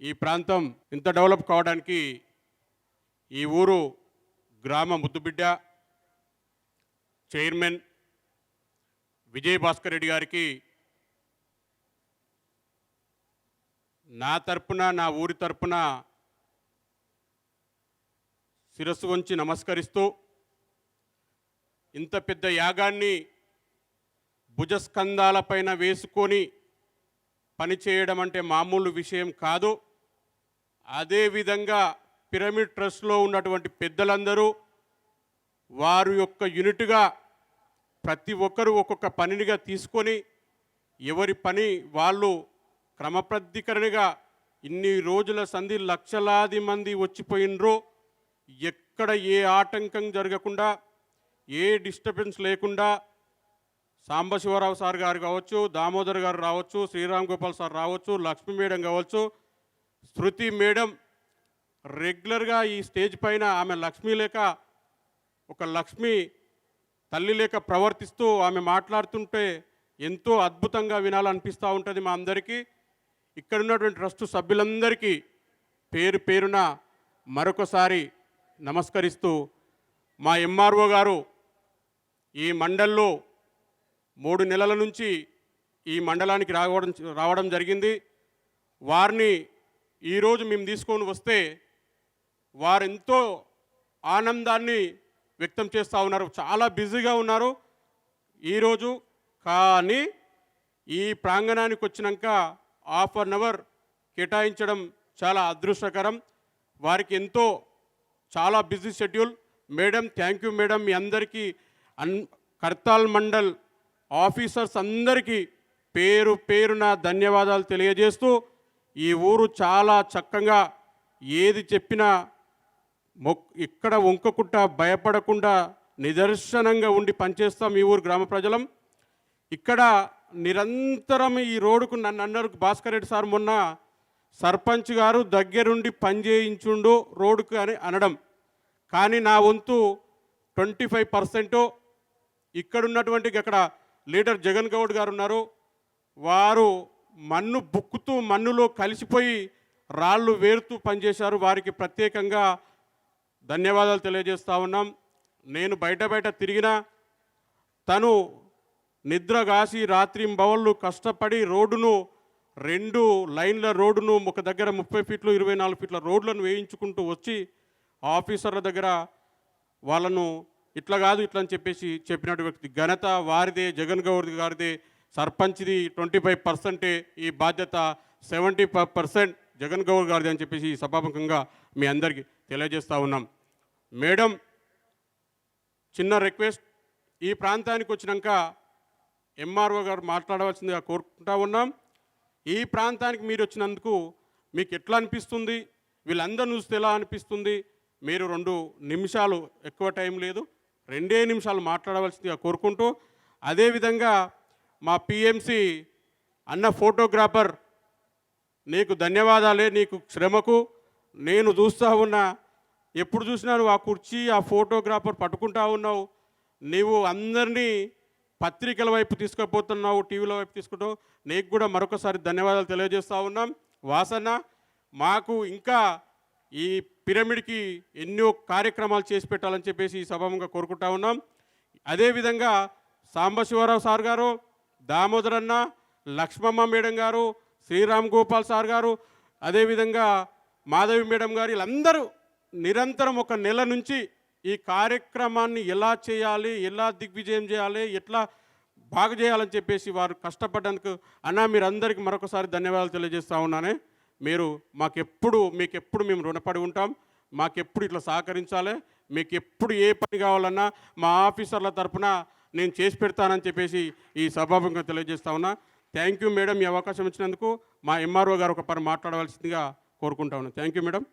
ఈ ప్రాంతం ఇంత డెవలప్ కావడానికి ఈ ఊరు గ్రామ ముద్దుబిడ్డ చైర్మన్ విజయ్ భాస్కర్ రెడ్డి గారికి నా తరపున నా ఊరి తరపున శిరస్సు వంచి నమస్కరిస్తూ ఇంత పెద్ద యాగాన్ని భుజస్కంధాలపైన వేసుకొని పనిచేయడం అంటే మామూలు విషయం కాదు. అదేవిధంగా పిరమిడ్ ట్రస్ట్లో ఉన్నటువంటి పెద్దలందరూ వారి యొక్క యూనిట్గా ప్రతి ఒక్కరూ ఒక్కొక్క పనినిగా తీసుకొని ఎవరి పని వాళ్ళు క్రమప్రద్ధీకరణగా ఇన్ని రోజుల సంధి లక్షలాది మంది వచ్చిపోయినరో ఎక్కడ ఏ ఆటంకం జరగకుండా ఏ డిస్టర్బెన్స్ లేకుండా సాంబశివరావు సార్ గారు కావచ్చు దామోదర్ గారు రావచ్చు శ్రీరామ్ గోపాల్ సార్ రావచ్చు లక్ష్మీ మేడం కావచ్చు శృతి మేడం రెగ్యులర్గా ఈ స్టేజ్ పైన ఆమె లక్ష్మీ లేక ఒక లక్ష్మి తల్లి లేక ప్రవర్తిస్తూ ఆమె మాట్లాడుతుంటే ఎంతో అద్భుతంగా వినాలనిపిస్తూ ఉంటుంది మా అందరికీ. ఇక్కడ ఉన్నటువంటి ట్రస్ట్ సభ్యులందరికీ పేరు పేరున మరొకసారి నమస్కరిస్తూ మా ఎంఆర్ఓ గారు ఈ మండల్లో మూడు నెలల నుంచి ఈ మండలానికి రావడం రావడం జరిగింది. వారిని ఈరోజు మేము తీసుకొని వస్తే వారెంతో ఆనందాన్ని వ్యక్తం చేస్తూ ఉన్నారు. చాలా బిజీగా ఉన్నారు ఈరోజు కానీ ఈ ప్రాంగణానికి వచ్చినాక హాఫ్ అన్ అవర్ కేటాయించడం చాలా అదృష్టకరం. వారికి ఎంతో చాలా busy schedule. Madam thank you madam. మీ అందరికీ అన్ కర్తాల్ మండల్ ఆఫీసర్స్ అందరికీ పేరు పేరున ధన్యవాదాలు తెలియజేస్తూ ఈ ఊరు చాలా చక్కగా ఏది చెప్పినా మొక్ ఇక్కడ వంకకుండా భయపడకుండా నిదర్శనంగా ఉండి పనిచేస్తాం ఈ ఊరు గ్రామ ప్రజలం. ఇక్కడ నిరంతరం ఈ రోడ్డుకు నన్ను అన్నారు భాస్కర్ రెడ్డి సార్ మొన్న సర్పంచ్ గారు దగ్గరుండి పనిచేయించుండు రోడ్డుకు అని అనడం. కానీ నా వంతు ట్వంటీ ఫైవ్ పర్సెంటు ఇక్కడున్నటువంటి అక్కడ లీడర్ జగన్ గౌడ్ గారు ఉన్నారు. వారు మన్ను బుక్కుతూ మన్నులో కలిసిపోయి రాళ్ళు వేరుతూ పనిచేశారు. వారికి ప్రత్యేకంగా ధన్యవాదాలు తెలియజేస్తా ఉన్నాం. నేను బయట బయట తిరిగినా తను నిద్రగాసి రాత్రింబవళ్ళు కష్టపడి రోడ్డును రెండు లైన్ల రోడ్డును ఒక దగ్గర ముప్పై ఫీట్లు ఇరవై నాలుగు ఫీట్ల రోడ్లను వేయించుకుంటూ వచ్చి ఆఫీసర్ల దగ్గర వాళ్ళను ఇట్లా కాదు ఇట్లా అని చెప్పేసి చెప్పినటువంటి వ్యక్తి ఘనత వారిదే జగన్ గౌడ్ గారిదే సర్పంచ్ది ట్వంటీ ఫైవ్ పర్సెంటే ఈ బాధ్యత seventy five percent Jagan Goud గారిది అని చెప్పేసి ఈ సభాముఖంగా మీ అందరికీ తెలియజేస్తూ ఉన్నాం. మేడం చిన్న రిక్వెస్ట్ ఈ ప్రాంతానికి వచ్చినాక ఎంఆర్ఓ గారు మాట్లాడవలసిందిగా కోరుకుంటా ఉన్నాం. ఈ ప్రాంతానికి మీరు వచ్చినందుకు మీకు ఎట్లా అనిపిస్తుంది? వీళ్ళందరూ చూస్తే ఎలా అనిపిస్తుంది? మీరు రెండు నిమిషాలు ఎక్కువ టైం లేదు రెండే నిమిషాలు మాట్లాడవలసిందిగా కోరుకుంటూ అదేవిధంగా మా పిఎంసి అన్న ఫోటోగ్రాఫర్ నీకు ధన్యవాదాలే నీకు శ్రమకు. నేను చూస్తూ ఉన్నా ఎప్పుడు చూసినా నువ్వు ఆ కుర్చీ ఆ ఫోటోగ్రాఫర్ పట్టుకుంటా ఉన్నావు. నీవు అందరినీ పత్రికల వైపు తీసుకుపోతున్నావు టీవీల వైపు తీసుకుంటావు. నీకు కూడా మరొకసారి ధన్యవాదాలు తెలియజేస్తూ ఉన్నాం. వాసన మాకు ఇంకా ఈ పిరమిడ్కి ఎన్నో కార్యక్రమాలు చేసి పెట్టాలని చెప్పేసి ఈ సభముగా కోరుకుంటా ఉన్నాం. అదేవిధంగా సాంబశివరావు సార్ గారు దామోదరన్న లక్ష్మమ్మ మేడం గారు శ్రీరామ్ గోపాల్ సార్ గారు అదేవిధంగా మాధవి మేడం గారు వీళ్ళందరూ నిరంతరం ఒక నెల నుంచి ఈ కార్యక్రమాన్ని ఎలా చేయాలి ఎలా దిగ్విజయం చేయాలి ఎట్లా బాగు చేయాలని చెప్పేసి వారు కష్టపడ్డందుకు అన్న మీరందరికీ మరొకసారి ధన్యవాదాలు తెలియజేస్తా ఉన్నానే. మీరు మాకెప్పుడు మీకు ఎప్పుడు మేము రుణపడి ఉంటాం మాకెప్పుడు ఇట్లా సహకరించాలి మీకు ఎప్పుడు ఏ పని కావాలన్నా మా ఆఫీసర్ల తరఫున నేను చేసి పెడతానని చెప్పేసి ఈ సభాముఖంగా తెలియజేస్తా ఉన్నా. థ్యాంక్ యూ మేడం ఈ అవకాశం ఇచ్చినందుకు మా ఎంఆర్ఓ గారు ఒక పని మాట్లాడవలసిందిగా కోరుకుంటా ఉన్నాను థ్యాంక్ యూ మేడం